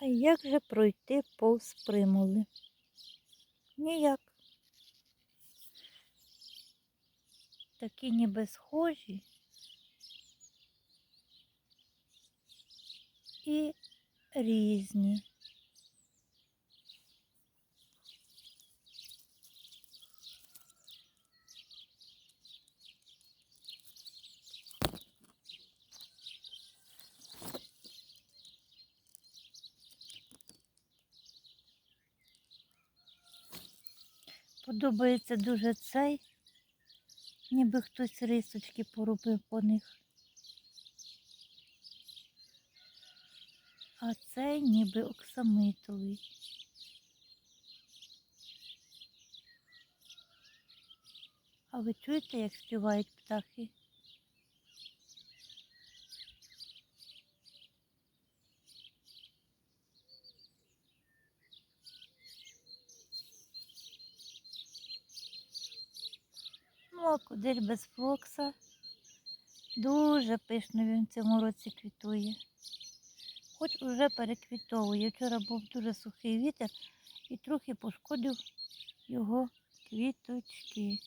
А як же пройти повз примули? Ніяк. Такі ніби схожі. І різні. Подобається дуже цей, ніби хтось рисочки поробив по них. А цей ніби оксамитовий. А ви чуєте, як співають птахи? Ну, а без флокса? Дуже пишно він в цьому році квітує. Хоч уже переквітовує. Вчора був дуже сухий вітер і трохи пошкодив його квіточки.